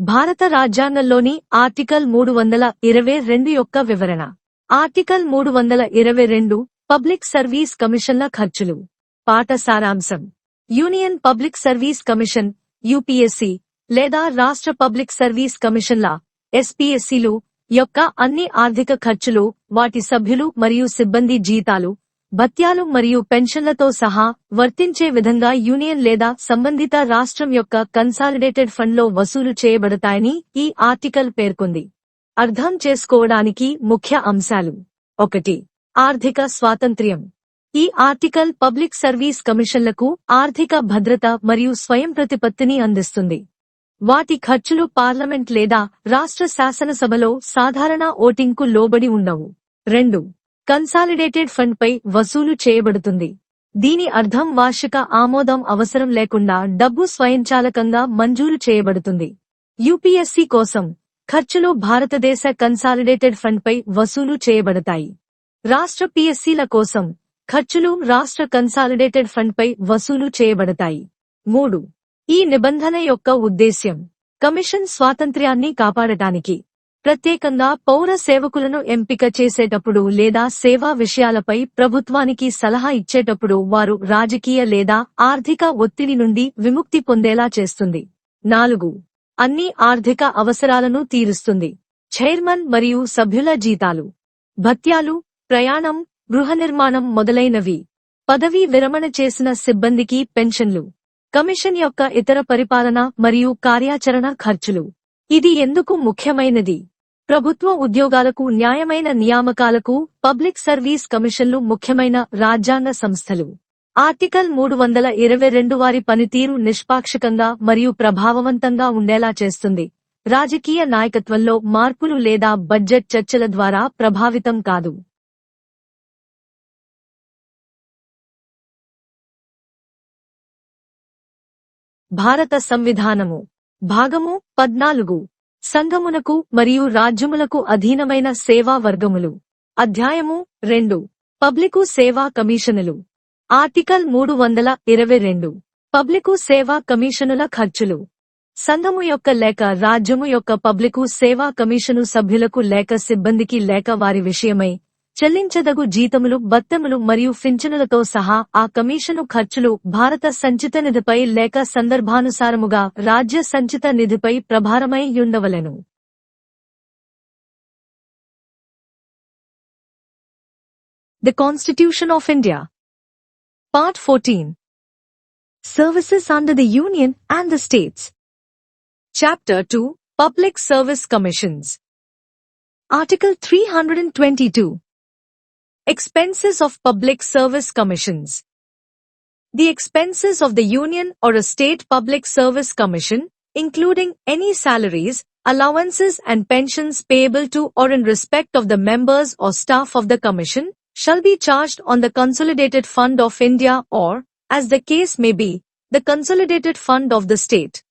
భారత రాజ్యాంగంలోని ఆర్టికల్ మూడు వందల ఇరవై రెండు యొక్క వివరణ. ఆర్టికల్ మూడు వందల ఇరవై రెండు పబ్లిక్ సర్వీస్ కమిషన్ల ఖర్చులు. పాట సారాంశం. Union public service commission UPSC లేదా రాష్ట్ర పబ్లిక్ సర్వీస్ కమిషన్ల ఎస్పీఎస్సీలు యొక్క అన్ని ఆర్థిక ఖర్చులు వాటి సభ్యులు మరియు సిబ్బంది జీతాలు భత్యాలు మరియు పెన్షన్లతో సహా వర్తించే విధంగా యూనియన్ లేదా సంబంధిత రాష్ట్రం యొక్క కన్సాలిడేటెడ్ ఫండ్లో వసూలు చేయబడతాయని ఈ ఆర్టికల్ పేర్కొంది. అర్థం చేసుకోవడానికి ముఖ్య అంశాలు. ఒకటి. ఆర్థిక స్వాతంత్ర్యం. ఈ ఆర్టికల్ పబ్లిక్ సర్వీస్ కమిషన్లకు ఆర్థిక భద్రత మరియు స్వయం ప్రతిపత్తిని అందిస్తుంది. వాటి ఖర్చులు పార్లమెంట్ లేదా రాష్ట్ర శాసనసభలో సాధారణ ఓటింగ్కు లోబడి ఉండవు. రెండు. కన్సాలిడేటెడ్ ఫండ్ పై వసూలు చేయబడుతుంది. దీని అర్థం వార్షిక ఆమోదం అవసరం లేకుండా డబ్బు స్వయంచాలకంగా మంజూరు చేయబడుతుంది. యూపీఎస్సీ కోసం ఖర్చులు భారతదేశ కన్సాలిడేటెడ్ ఫండ్ పై వసూలు చేయబడతాయి. రాష్ట్ర పిఎస్సీల కోసం ఖర్చులు రాష్ట్ర కన్సాలిడేటెడ్ ఫండ్ పై వసూలు చేయబడతాయి. మూడు. ఈ నిబంధన యొక్క ఉద్దేశ్యం. కమిషన్ స్వాతంత్ర్యాన్ని కాపాడటానికి ప్రత్యేకంగా పౌర సేవకులను ఎంపిక చేసేటప్పుడు లేదా సేవా విషయాలపై ప్రభుత్వానికి సలహా ఇచ్చేటప్పుడు వారు రాజకీయ లేదా ఆర్థిక ఒత్తిడి నుండి విముక్తి పొందేలా చేస్తుంది. నాలుగు. అన్ని ఆర్థిక అవసరాలను తీరుస్తుంది. చైర్మన్ మరియు సభ్యుల జీతాలు. భత్యాలు ప్రయాణం గృహ నిర్మాణం మొదలైనవి. పదవీ విరమణ చేసిన సిబ్బందికి పెన్షన్లు. కమిషన్ యొక్క ఇతర పరిపాలన మరియు కార్యాచరణ ఖర్చులు. ఇది ఎందుకు ముఖ్యమైనది? ప్రభుత్వ ఉద్యోగాలకు న్యాయమైన నియామకాలకు పబ్లిక్ సర్వీస్ కమిషన్లు ముఖ్యమైన రాజ్యాంగ సంస్థలు. ఆర్టికల్ మూడు వందల ఇరవై రెండు వారి పనితీరు నిష్పాక్షికంగా మరియు ప్రభావవంతంగా ఉండేలా చేస్తుంది. రాజకీయ నాయకత్వంలో మార్పులు లేదా బడ్జెట్ చర్చల ద్వారా ప్రభావితం కాదు. భారత సంవిధానము. భాగము పద్నాలుగు. సంఘమునకు మరియు రాజ్యములకు అధీనమైన సేవా వర్గములు. అధ్యాయము రెండు. పబ్లికు సేవా కమిషనులు. ఆర్టికల్ మూడు వందల ఇరవై రెండు. పబ్లికు సేవా కమిషనుల ఖర్చులు. సంఘము యొక్క లేక రాజ్యము యొక్క పబ్లికు సేవా కమిషను సభ్యులకు లేక సిబ్బందికి లేక వారి విషయమై చెల్లించదగు జీతములు బత్తెములు మరియు పింఛనులతో సహా ఆ కమిషను ఖర్చులు భారత సంచిత నిధిపై లేక సందర్భానుసారముగా రాజ్య సంచిత నిధిపై ప్రభారమై ఉండవలెను The Constitution of India Part 14 Services under the Union and the States Chapter 2 Public Service Commissions Article 322 Expenses of Public Service Commissions The expenses of the Union or a State Public Service Commission, including any salaries, allowances and pensions payable to or in respect of the members or staff of the Commission, shall be charged on the Consolidated Fund of India or, as the case may be, the Consolidated Fund of the State.